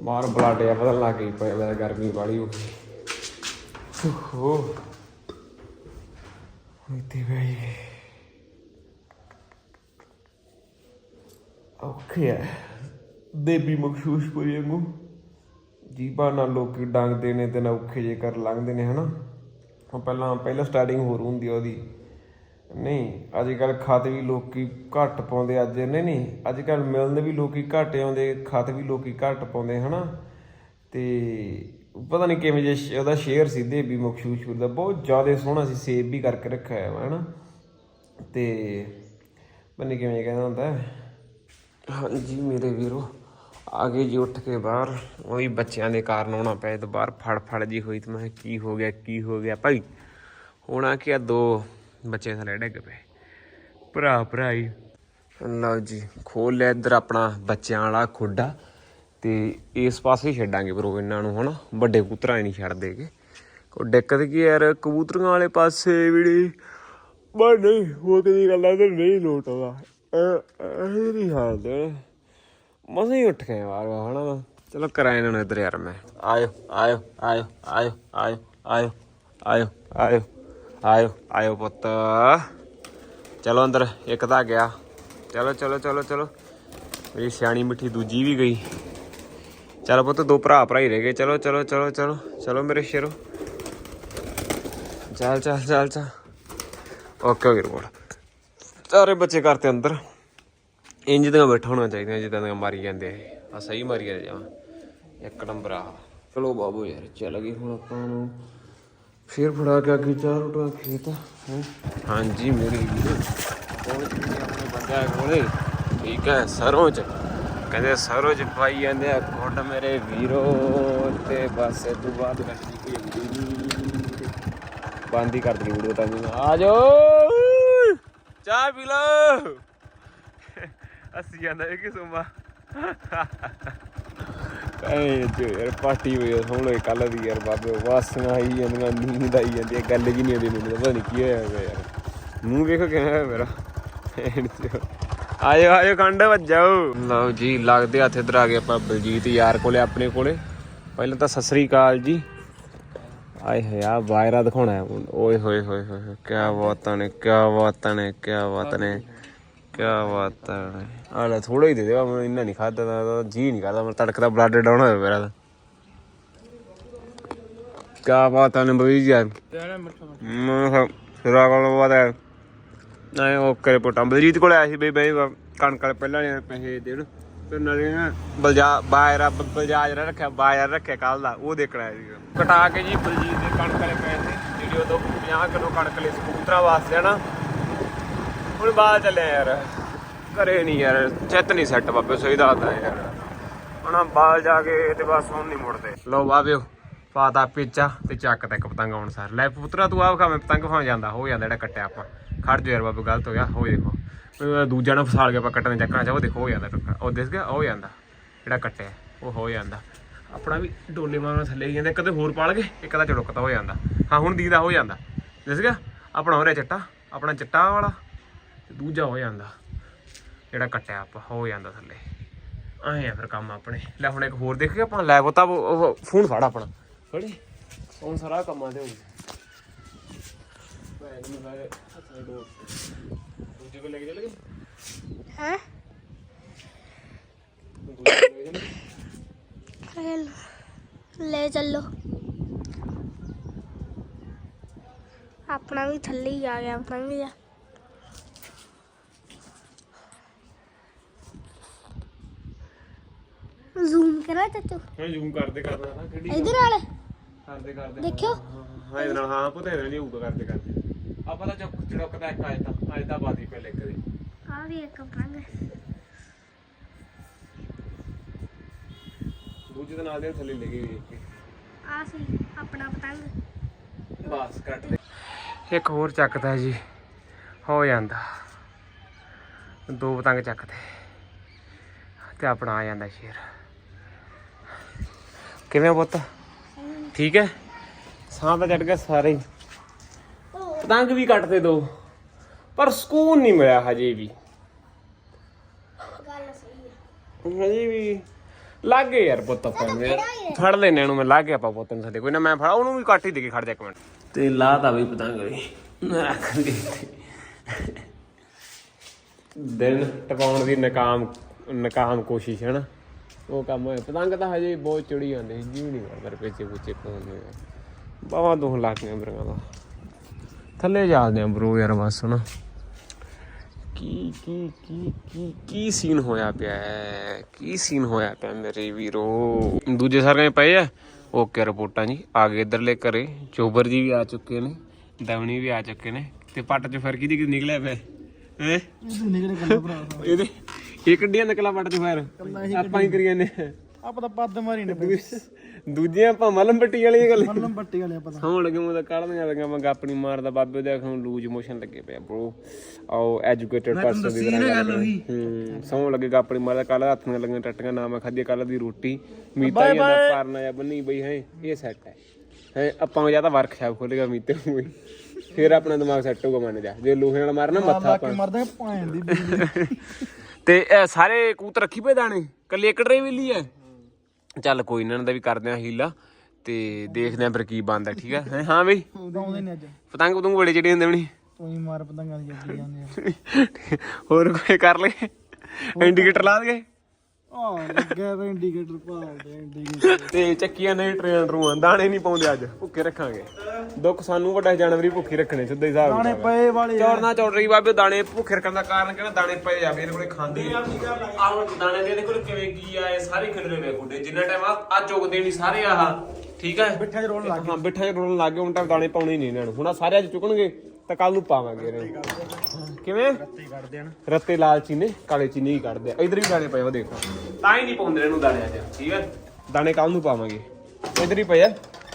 ਬਾਹਰ ਬਲਾਟਿਆ ਆ ਪਤਾ ਲੱਗ ਗਈ ਪਈ ਗਰਮੀ ਵਾਲੀ ਹੋ ਗਈ। ਹੋ ਇੱਥੇ ਬਈ ਔਖੇ ਹੈ ਦੇਬੀ ਮਖਸ਼ੂਸ਼ ਕੋਈ ਵਾਂਗੂ। ਜੀਬਾਂ ਨਾਲ ਲੋਕੀ ਡੰਗਦੇ ਨੇ ਤੇ ਨਾ ਔਖੇ ਜੇ ਕਰ ਲੰਘਦੇ ਨੇ, ਹਨਾ? ਉਹ ਪਹਿਲਾਂ ਪਹਿਲਾਂ ਸਟਾਰਟਿੰਗ ਹੋਰ ਹੁੰਦੀ ਆ ਉਹਦੀ। ਨਹੀਂ ਅੱਜ ਕੱਲ ਖਤ ਵੀ ਲੋਕੀ ਘੱਟ ਪਾਉਂਦੇ, ਅੱਜ ਨਹੀਂ ਨਹੀਂ ਅੱਜ ਕੱਲ ਮਿਲਣ ਵੀ ਲੋਕੀ ਘੱਟ ਆਉਂਦੇ, ਖਤ ਵੀ ਲੋਕੀ ਘੱਟ ਪਾਉਂਦੇ, ਹਨਾ? ਤੇ ਪਤਾ ਨਹੀਂ ਕਿਵੇਂ ਜੇ ਉਹਦਾ ਸ਼ੇਅਰ ਸੀ ਦੇਬੀ ਮਖਸ਼ੂਸ਼ ਦਾ, ਬਹੁਤ ਜ਼ਿਆਦਾ ਸੋਹਣਾ ਸੀ ਸੇਵ ਵੀ ਕਰਕੇ ਰੱਖਿਆ ਹੈ ਹਨਾ? ਤੇ ਬੰਨੀ ਕਿਵੇਂ ਕਹਿੰਦਾ ਹੁੰਦਾ। ਹਾਂਜੀ ਮੇਰੇ ਵੀਰੋ ਆ ਗਏ ਜੀ ਉੱਠ ਕੇ ਬਾਹਰ, ਉਹੀ ਬੱਚਿਆਂ ਦੇ ਕਾਰਨ ਆਉਣਾ ਪਿਆ ਤੇ ਬਾਹਰ ਫੜ ਫੜ ਜੀ ਹੋਈ ਤੇ ਮੈਂ ਕਿਹਾ, ਕੀ ਹੋ ਗਿਆ, ਕੀ ਹੋ ਗਿਆ? ਭਾਈ, ਹੋਣਾ ਕਿ ਆ ਦੋ ਬੱਚੇ ਥੱਲੇ ਡਿੱਗ ਪਏ। ਭਰਾ, ਭਰਾਈ। ਲਓ ਜੀ ਖੋਲ ਲਿਆ ਇੱਧਰ ਆਪਣਾ ਬੱਚਿਆਂ ਵਾਲਾ ਖੁੱਡਾ ਤੇ ਇਸ ਪਾਸੇ ਹੀ ਛੱਡਾਂਗੇ ਬਰੋ ਇਹਨਾਂ ਨੂੰ, ਹਨਾ? ਵੱਡੇ ਕਬੂਤਰਾਂ ਹੀ ਨਹੀਂ ਛੱਡ ਦੇਗੇ ਕੋ ਦਿੱਕਤ ਕੀ ਯਾਰ, ਕਬੂਤਰਾਂ ਵਾਲੇ ਪਾਸੇ ਵੀ ਬਸ ਨਹੀਂ ਉਹ ਕਦੀ ਗੱਲਾਂ ਤੇ ਨਹੀਂ ਲੋਟ ਆਉਂਦਾ ਇਹ ਨਹੀਂ ਹਾਲ ਮਸੇ ਹੀ ਉੱਠ ਗਏ ਵਾਰ ਹਨਾ। ਚਲੋ ਕਰਾਂ ਇਹਨਾਂ ਨੂੰ ਇੱਧਰ ਯਾਰ ਮੈਂ। ਆਇਓ ਆਇਓ ਆਇਓ ਆਇਓ ਆਇਓ ਆਇਓ ਆਇਓ ਆਇਓ ਆਇਓ ਆਇਓ ਪੁੱਤ। ਚਲੋ ਅੰਦਰ, ਇੱਕ ਤਾਂ ਗਿਆ। ਚਲੋ ਚਲੋ ਚਲੋ ਚਲੋ। ਮੇਰੀ ਸਿਆਣੀ ਮਿੱਠੀ ਦੂਜੀ ਵੀ ਗਈ। ਚਲੋ ਪੁੱਤ, ਦੋ ਭਰਾ ਭਰਾ ਹੀ ਰਹਿ ਗਏ। ਚਲੋ ਚਲੋ ਚਲੋ ਚਲੋ ਚਲੋ ਮੇਰੇ ਸ਼ੇਰੋ। ਚੱਲ ਚੱਲ ਚੱਲ ਚੱਲ। ਓਕੇ ਵੀਰ ਬੋਲ ਸਾਰੇ ਬੱਚੇ ਕਰਤੇ ਅੰਦਰ। ਇੰਜ ਦੀਆਂ ਬੈਠਾ ਹੋਣਾ ਚਾਹੀਦਾ ਜਿੱਦਾਂ ਦੀਆਂ ਮਾਰੀ ਜਾਂਦੇ ਆ। ਸਹੀ ਮਾਰੀ ਜਾਂਦੇ ਆ ਇੱਕ ਨੰਬਰ ਆ। ਚਲੋ ਬਾਬੂ ਯਾਰ, ਚੱਲ ਗਏ ਹੁਣ ਆਪਾਂ ਨੂੰ। ਫੇਰ ਫੜਾ ਕੇ ਅੱਗੇ ਚਾਰ ਰੋਟੀਆਂ ਖੇਤ ਹਾਂਜੀ, ਮੇਰੇ ਵੀਰ। ਆਪਣੇ ਬੰਦਾ ਕੋਲੇ? ਠੀਕ ਹੈ, ਸਰੋਂ ਚ। ਕਹਿੰਦੇ ਸਰੋਂ ਚ ਪਾਈ ਜਾਂਦੇ ਆ ਗੁੱਡ ਮੇਰੇ ਵੀਰੋ। ਤੇ ਬਸ ਇਹ ਤੋਂ ਬਾਅਦ ਗੱਡੀ ਕੋਈ ਆਉਂਦੀ ਬੰਦ ਹੀ ਕਰ ਦਿੱਤੀ ਵੀਡੀਓ ਤਾਂ ਆ ਜਾਓ। ਚਾਹ ਪੀ ਲਓ। ਅਸੀਂ ਜਾਂਦਾ ਇਹ ਕਿ ਐ ਜੋ ਯਾਰ ਪਾਰਟੀ ਹੋਈ ਆ ਹੁਣ ਕੱਲ ਦੀ ਯਾਰ ਬਾਬੇ ਵਾਸੀਆਂ ਆਈ ਜਾਂਦੀਆਂ ਨੀਂਦ ਆਈ ਜਾਂਦੀ ਹੈ ਗੱਲ ਜੀ ਨਹੀਂ ਆਉਂਦੀ ਮੈਨੂੰ ਪਤਾ ਨਹੀਂ ਕੀ ਹੋਇਆ ਹੋਇਆ ਯਾਰ। ਮੂੰਹ ਵੇਖੋ ਕਿਵੇਂ ਹੋਇਆ ਮੇਰਾ। ਆਇਓ ਆਇਓ ਕੰਡ ਵੱਜਾਓ। ਲਓ ਜੀ ਲੱਗਦੇ ਹੱਥ ਇਧਰ ਆ ਗਏ ਆਪਾਂ ਬਲਜੀਤ ਯਾਰ ਕੋਲੇ ਆਪਣੇ ਕੋਲੇ। ਪਹਿਲਾਂ ਤਾਂ ਸਤਿ ਸ੍ਰੀ ਅਕਾਲ ਜੀ। ਆਏ ਹੋਏ ਆ ਵਾਇਰਾ ਦਿਖਾਉਣਾ ਹੈ ਓਏ ਹੋਏ ਹੋਏ ਹੋਏ ਹੋਏ, ਕਿਆ ਬਾਤਾਂ ਨੇ ਕਿਆ ਬਾਤਾਂ ਨੇ ਕਿਆ ਬਾਤਾਂ ਨੇ। ਕਿਆ ਬਾਤਾਂ ਨੇ ਆ ਲੈ ਥੋੜਾ ਹੀ ਦੇ ਦੇ ਮੈਂ ਇੰਨਾ ਨਹੀਂ ਖਾਦਾ ਦਾ ਜੀ ਨਹੀਂ ਕਰਦਾ, ਮੈਂ ਤੜਕਦਾ ਬਲੱਡ ਡਾਊਨ ਹੋਇਆ ਮੇਰਾ ਤਾਂ। ਕਿਆ ਬਾਤਾਂ ਨੇ ਬਈ ਯਾਰ। ਮੈਂ ਕਿਹਾ ਸਿਰਾ ਕੋਲ ਬਾਤ ਹੈ ਨਹੀਂ ਉਹ ਕਰੇ ਪੋਟਾਂ ਬਲਜੀਤ ਕੋਲ ਆਇਆ ਸੀ ਬਈ ਬਈ ਕਣਕ ਵਾਲੇ ਪਹਿਲਾਂ ਨੇ ਪੈਸੇ ਦੇਣ ਤੇ ਨਾਲੇ ਨਾ, ਬਲਜਾ ਬਾਇਰਾ ਬਲਜਾਜ ਰੱਖਿਆ ਬਾਇਰ ਰੱਖਿਆ ਕੱਲ ਦਾ, ਉਹ ਦੇਖਣਾ ਸੀ ਕਟਾ ਕੇ ਜੀ ਬਲਜੀਤ ਦੇ ਕਣਕ ਵਾਲੇ ਪੈਸੇ ਜਿਹੜੀ ਉਦੋਂ 50 ਕਿਲੋ ਕਣਕ ਲਈ ਸਕੂਟਰਾਂ ਵਾਸਤੇ ਨਾ। ਹੁਣ ਬਾਹਰ ਚੱਲਿਆ ਯਾਰ। ਘਰੇ ਨਹੀਂ ਯਾਰ, ਚਿੱਤ ਨਹੀਂ ਸੈੱਟ ਬਾਬੇ ਸਹੀ ਦੱਸਦਾ ਯਾਰ। ਹੁਣ ਬਾਹਰ ਜਾ ਕੇ ਤੇ ਬਸ ਹੁਣ ਨਹੀਂ ਮੁੜਦੇ। ਲੋ ਬਾਬਿਓ ਪਾਤਾ ਪੀਚਾ ਤੇ ਚੱਕ ਤੇ ਇੱਕ ਪਤੰਗ ਆਉਣ ਸਾਰ। ਲੈ ਪੁੱਤਰਾ, ਤੂੰ ਆਪ ਖਾਵੇਂ ਪਤੰਗ ਫਾਂ ਜਾਂਦਾ। ਹੋ ਜਾਂਦਾ ਜਿਹੜਾ ਕੱਟਿਆ ਆਪਾਂ। ਖੜ ਜੋ ਯਾਰ ਬਾਬੇ, ਗਲਤ ਹੋ ਗਿਆ। ਹੋ ਦੇਖੋ। ਅਹ ਦੂਜਾ ਨਾ ਫਸਾਲ ਕੇ ਆਪਾਂ ਕੱਟਣ ਦੇ ਚੱਕਰਾਂ ਚ ਦੇਖੋ, ਹੋ ਜਾਂਦਾ ਟੁੱਕਾ ਉਹ ਦਿਸ ਗਿਆ ਉਹ ਹੋ ਜਾਂਦਾ। ਜਿਹੜਾ ਕੱਟਿਆ, ਉਹ ਹੋ ਜਾਂਦਾ। ਆਪਣਾ ਵੀ ਡੋਲੇ ਮਾਰਨਾ ਥੱਲੇ ਹੀ ਜਾਂਦਾ ਕਦੇ ਹੋਰ ਪਾਲ ਗਏ ਇੱਕ ਦਾ ਚੜੁੱਕਦਾ ਹੋ ਜਾਂਦਾ। ਹਾਂ, ਹੁਣ ਦੀਦਾ ਹੋ ਜਾਂਦਾ। ਦਿਸ ਗਿਆ? ਆਪਣਾ ਹੋ ਰਿਹਾ ਚਿੱਟਾ, ਆਪਣਾ ਚਿੱਟਾ ਵਾਲਾ, ਤੇ ਦੂਜਾ ਹੋ ਜਾਂਦਾ। ਜਿਹੜਾ ਕੱਟਿਆ ਆਪਾਂ ਹੋ ਜਾਂਦਾ ਥੱਲੇ। ਆਏ ਆ ਫਿਰ ਕੰਮ ਆਪਣੇ। ਲੈ ਹੁਣ ਇੱਕ ਹੋਰ ਦੇਖ ਕੇ ਆਪਾਂ ਲੈ ਬਤਾ ਫੋਨ ਫੜ ਆਪਣਾ। ਫੜੀ। ਹੁਣ ਸਾਰਾ ਕੰਮਾਂ ਤੇ ਹੋ ਗਿਆ। ਲੈ ਦੂਜੇ ਕੋਲ ਕੇ ਚੱਲ ਹੈ? ਲੈ ਚੱਲੋ। ਆਪਣਾ ਵੀ ਥੱਲੇ ਹੀ ਆ ਗਿਆ ਆਪਣਾ ਵੀ ਆ। ਜ਼ੂਮ ਕਰਾ ਚਾਚੂ ਹਾਂ ਜ਼ੂਮ ਕਰਦੇ ਕਰਦਾ ਨਾ ਕਿਹੜੀ ਇਧਰ ਵਾਲੇ ਕਰਦੇ ਕਰਦੇ। ਦੇਖਿਓ। ਹਾਂ ਇਹਦੇ ਨਾਲ ਹਾਂ ਪਤਾ ਇਹਦੇ ਨਹੀਂ ਹੋਊਗਾ ਕਰਦੇ ਕਰਦੇ। ਆਪਾਂ ਤਾਂ ਚੁੱਕ ਚੜਕਦਾ ਇੱਕ ਆਇਤਾ ਆਇਤਾ ਬਾਦੀ ਪਹਿਲੇ ਕਦੇ ਆ ਵੀ ਇੱਕ ਪਤੰਗ ਦੂਜੇ ਦੇ ਨਾਲ ਦੇ ਥੱਲੇ ਲੈ ਗਏ ਵੇਖ ਕੇ। ਆ ਸੀ ਆਪਣਾ ਪਤੰਗ। ਬਸ ਕੱਟ ਦੇ। ਇੱਕ ਹੋਰ ਚੱਕਦਾ ਜੀ। ਹੋ ਜਾਂਦਾ। ਦੋ ਪਤੰਗ ਚੱਕਦੇ। ਤੇ ਆਪਣਾ ਆ ਜਾਂਦਾ ਸ਼ੇਰ। ਕਿਵੇਂ ਆ ਪੁੱਤ? ਠੀਕ ਹੈ? ਸਾਹ ਤਾਂ ਚੜ ਗਿਆ ਸਾਰੇ ਹੀ। ਪਤੰਗ ਵੀ ਕੱਟਦੇ ਦੋ ਪਰ ਸਕੂਨ ਨਹੀਂ ਮਿਲਿਆ ਹਜੇ ਵੀ। ਗੱਲ ਸਹੀ ਹੈ। ਹਜੇ ਵੀ ਲੱਗੇ ਯਾਰ ਪੁੱਤ ਆਪਾਂ ਨੂੰ ਯਾਰ। ਫੜ ਲੈਣੇ ਨੂੰ ਮੈਂ ਲਾ ਕੇ ਆਪਾਂ ਪੁੱਤ ਨੂੰ ਸਾਡੇ ਕੋਈ ਨਾ ਮੈਂ ਫੜਾ ਉਹਨੂੰ ਵੀ ਕੱਟ ਹੀ ਦੇ ਕੇ ਖੜ ਜਾ ਇੱਕ ਮਿੰਟ। ਤੇ ਲਾਤਾ ਵੀ ਪਤੰਗ ਵੀ ਰੱਖ ਦੇ ਦਿਨ ਟਪਾਉਣ ਦੀ ਨਕਾਮ ਨਕਾਮ ਕੋਸ਼ਿਸ਼ ਹੈ ਨਾ। ਉਹ ਕੰਮ ਹੋਇਆ। ਪਤੰਗ ਤਾਂ ਹਜੇ ਬਹੁਤ ਚੜੀ ਜਾਂਦੇ ਜੀ ਵੀ ਨਹੀਂ ਕਰਦਾ ਰਪੇਚੇ ਪੁੱਚੇ ਪਾਉਣ ਨੂੰ। ਬਾਵਾ ਦੋ ਲੱਗ ਗਈਆਂ ਬਰਗਾ ਦਾ ਥੱਲੇ ਜਾਂਦੇ ਆ ਬਰੋ ਯਾਰ ਬਸ ਨਾ ਕੀ ਕੀ ਕੀ ਕੀ ਕੀ ਸੀਨ ਹੋਇਆ ਪਿਆ ਹੈ? ਕੀ ਸੀਨ ਹੋਇਆ ਪਿਆ ਮੇਰੇ ਵੀਰੋ? ਦੂਜੇ ਸਾਰੇ ਪਏ ਆ। ਓਕੇ ਰਿਪੋਰਟਾਂ ਜੀ ਆ ਗਏ ਇਧਰਲੇ ਘਰੇ। ਚੋਬਰ ਜੀ ਵੀ ਆ ਚੁੱਕੇ ਨੇ ਦਵਣੀ ਵੀ ਆ ਚੁੱਕੇ ਨੇ। ਤੇ ਪੱਟ ਚ ਫਿਰ ਕਿਹਦੀ ਕਿ ਨਿਕਲਿਆ ਪਿਆ ਹੈ? ਨਿਕਲੇ ਕੱਲਾ ਭਰਾ ਇਹਦੇ ਇਹ ਕੱਢੀਆਂ ਨਕਲਾ ਪੱਟ ਚ ਫਿਰ। ਆਪਾਂ ਹੀ ਕਰੀਆਂ ਨੇ। ਆਪਾਂ ਤਾਂ ਪੱਦ ਮਾਰੀ ਨੇ ਦੂਜੀਆਂ ਆਪਾਂ ਮਲਮ ਪੱਟੀ ਵਾਲੀਆਂ ਗੱਲ ਮੱਲਮ ਬੱਟੀ ਵਾਲੇ ਆਪਾਂ ਤਾਂ। ਸੌਣ ਲੱਗੇ ਮੈਂ ਤਾਂ ਕੱਢਦੀਆਂ ਲਗਾ ਮੈਂ ਗੱਪ ਨਹੀਂ ਮਾਰਦਾ। ਬਾਬੇ ਦੇ ਅੱਖੋਂ ਲੂਜ ਮੋਸ਼ਨ ਲੱਗੇ ਪਿਆ ਬ్రో ਆਓ ਐਜੂਕੇਟਡ ਪਰਸਨ ਦੀ ਤਰ੍ਹਾਂ ਗੱਲ ਹੂੰ ਸੌਣ ਲੱਗੇ ਗੱਪ ਨਹੀਂ ਮਾਰਦਾ। ਕੱਲ ਹੱਥ ਨਾਲ ਲੱਗੀਆਂ ਟੱਟੀਆਂ ਨਾ ਮੈਂ ਖਾਧੀ ਕੱਲ ਦੀ ਰੋਟੀ। ਮੀਤਾ ਨਾ ਪਰਨਾ ਜਾਂ ਬੰਨੀ ਬਈ ਹੈ ਇਹ ਸੈੱਟ ਹੈ। ਹੈ ਆਪਾਂ ਜਾਂ ਤਾਂ ਵਰਕਸ਼ਾਪ ਖੋਲੇਗਾ ਮੀਤੇ ਹੋਈ ਫਿਰ ਆਪਣਾ ਦਿਮਾਗ ਸੈੱਟ ਹੋਊਗਾ ਮੰਨ ਜਾ। ਜੇ ਲੋਹੇ ਨਾਲ ਮਾਰਨਾ ਮੱਥਾ ਕੇ ਮਰਦਾ ਭਾਂ ਦੀ (laughs) ਤੇ ਇਹ ਸਾਰੇ ਕੂਤ ਰੱਖੀ ਪਏ ਦਾਣੇ ਕੱਲੇ ਇੱਕ ਟਰੇ ਵੇਲੀ ਹੈ। ਚੱਲ ਕੋਈ ਨਾ ਇਹਨਾਂ ਦਾ ਵੀ ਕਰਦੇ ਆ ਹੀਲਾ ਤੇ ਦੇਖਦੇ ਆ ਫਿਰ ਕੀ ਬਣਦਾ ਠੀਕ ਹੈ ਹੈਂ, ਹਾਂ ਬਈ? ਆਉਂਦੇ ਨੇ ਅੱਜ। ਪਤੰਗ ਪਤੰਗ ਬੜੇ ਚੜੇ ਹੁੰਦੇ ਬਣੀ ਤੂੰ ਹੀ ਮਾਰ ਪਤੰਗਾਂ ਦੀ ਜੱਗੀ ਜਾਂਦੇ ਆ। ਹੋਰ ਕੋਈ ਕਰ ਲਏ ਇੰਡੀਕੇਟਰ ਲਾ ਦਗੇ ਆ ਲੱਗਿਆ ਵੇ ਇੰਡੀਕੇਟਰ ਭਾਲਦੇ ਇੰਡੀਕੇਟਰ ਤੇ ਚੱਕੀਆਂ ਨਹੀਂ ਟ੍ਰੇਨ ਰੂਆਂ ਦਾਣੇ ਨਹੀਂ ਪਾਉਂਦੇ ਅੱਜ ਭੁੱਖੇ ਰੱਖਾਂਗੇ। ਦੁੱਖ ਸਾਨੂੰ ਵੱਡਾ ਜਾਨਵਰੀ ਭੁੱਖੇ ਰੱਖਣੇ ਸਿੱਧਾ ਹਿਸਾਬ ਦਾਣੇ ਪਏ ਵਾਲੇ ਚੌੜਨਾ ਚੌੜ ਰਹੀ ਬਾਬੇ ਦਾਣੇ ਭੁੱਖੇ ਰੱਖਣ ਦਾ ਕਾਰਨ ਕਿਹੜਾ? ਦਾਣੇ ਪਏ ਆ ਮੇਰੇ ਕੋਲੇ ਖਾਂਦੇ ਆਹ ਦਾਣੇ ਦੇ ਇਹਦੇ ਕੋਲ ਕਿਵੇਂ ਕੀ ਆ ਇਹ ਸਾਰੇ ਖਿਲਰੇ ਵੇ ਖੁੱਡੇ ਜਿੰਨਾ ਟਾਈਮ ਆ ਆ ਚੁਗ ਦੇਣੀ ਸਾਰੇ ਆਹ ਠੀਕ ਹੈ ਬਿੱਠਾ ਚ ਰੋਣ ਲੱਗ ਹਾਂ ਬਿੱਠਾ ਚ ਰੋਣ ਲੱਗ ਗਏ ਹੁਣ ਤਾਂ ਦਾਣੇ ਪਾਉਣੇ ਨਹੀਂ ਇਹਨਾਂ ਨੂੰ। ਹੁਣ ਸਾਰੇ ਅੱਜ ਚੁਕਣਗੇ ਤਾਂ ਕੱਲ ਨੂੰ ਪਾਵਾਂਗੇ ਇਹਨਾਂ ਕਿਵੇਂ? ਗਏ ਕੱਢਦੇ ਹਨ ਰੱਤੇ ਲਾਲ ਚੀਨੇ ਕਾਲੇ ਚੀਨੇ ਹੀ ਕੱਢਦੇ ਆ। ਇਧਰ ਵੀ ਦਾਣੇ ਪਏ ਉਹ ਦੇਖੋ। ਤਾਂ ਹੀ ਨਹੀਂ ਪਾਉਂਦੇ ਇਹਨੂੰ ਦਾਣਿਆਂ 'ਚ ਠੀਕ ਹੈ ਦਾਣੇ ਕੱਲ ਨੂੰ ਪਾਵਾਂਗੇ। ਇਧਰ ਹੀ ਪਏ ਆ।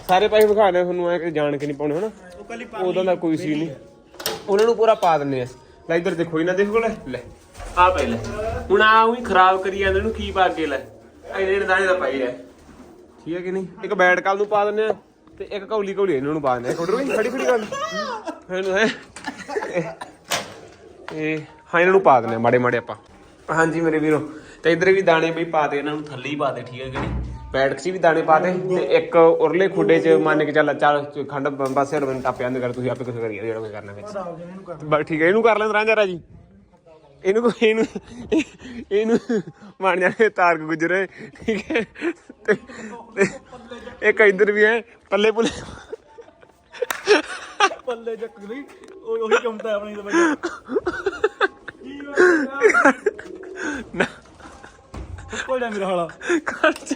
ਸਾਰੇ ਪੈਸੇ ਵਿਖਾਣੇ ਤੁਹਾਨੂੰ ਐ ਕਿ ਜਾਣ ਕੇ ਨਹੀਂ ਪਾਉਣੇ ਹਨਾ? ਉਹਦਾ ਦਾ ਕੋਈ ਸੀ ਨਹੀਂ। ਉਹਨਾਂ ਨੂੰ ਪੂਰਾ ਪਾ ਦਿੰਨੇ ਆ। ਲੈ ਇਧਰ ਦੇਖੋ ਇਹਨਾਂ ਦੇਖੋ ਲੈ ਲੈ। ਆ ਪਏ ਲੈ। ਹੁਣ ਆ ਉਹੀ ਖਰਾਬ ਕਰੀ ਜਾਂਦੇ ਇਹਨੂੰ ਕੀ ਪਾ ਕੇ ਲੈ। ਇਹਦੇ ਜਿਹੜੇ ਦਾਣੇ ਦਾ ਪਏ ਆ। ਠੀਕ ਹੈ ਕਿ ਨਹੀਂ? ਇੱਕ ਬੈਟ ਕੱਲ ਨੂੰ ਪਾ ਦਿੰਨੇ ਆ। ਤੇ ਇੱਕ ਕੌਲੀ ਕੌਲੀ ਇਹਨਾਂ ਨੂੰ ਆ ਕੋਡਰ ਵੀ ਖੜੀ ਖੜੀ ਗੱਲ। ਇਹਨੂੰ ਹੈ। ਇਹ ਹਾਂ ਇਹਨਾਂ ਨੂੰ ਪਾ ਦਿੰਨੇ ਆ ਮਾੜੇ ਮਾੜੇ ਆਪਾਂ। ਹਾਂਜੀ ਮੇਰੇ ਵੀਰੋ ਤੇ ਇਧਰ ਵੀ ਦਾਣੇ ਬਈ ਪਾ ਦੇ ਇਹਨਾਂ ਨੂੰ ਥੱਲੇ ਹੀ ਪਾ ਦੇ ਠੀਕ ਹੈ ਕਿ ਨਹੀਂ? ਬੈਠਕ 'ਚ ਵੀ ਦਾਣੇ ਪਾ ਦੇ ਤੇ ਇੱਕ ਉਰਲੇ ਖੁੱਡੇ 'ਚ ਮੰਨ ਕੇ ਚੱਲ ਚੱਲ ਖੰਡ ਬਸ ਯਾਰ ਮੈਨੂੰ ਟੱਪ ਜਾਂਦੇ ਕਰ ਤੁਸੀਂ ਆਪੇ ਕੁਝ ਕਰੀਏ ਜਿਹੜਾ ਕੋਈ ਕਰਨਾ ਵਿੱਚ। ਬਸ ਠੀਕ ਹੈ ਇਹਨੂੰ ਕਰ ਲੈਂਦਾ ਰਾਂਝਾ ਜੀ। ਇਹਨੂੰ ਕੋਈ- ਇਹਨੂੰ ਇਹਨੂੰ ਬਣ ਜਾਣੇ ਤਾਰ ਗੁਜਰੇ ਠੀਕ ਹੈ। ਤੇ ਇੱਕ ਇੱਧਰ ਵੀ ਹੈ ਪੱਲੇ ਪੁੱਲੇ। ਪੱਲੇ ਚੱਕ ਲਈ ਉਹ ਉਹੀ ਚਮਤਾ ਆਪਣੀ ਤੇ ਬਈ। ਨਾ ਜਾ ਮੇਰਾ ਹਾਲਾ। ਖਰਚ।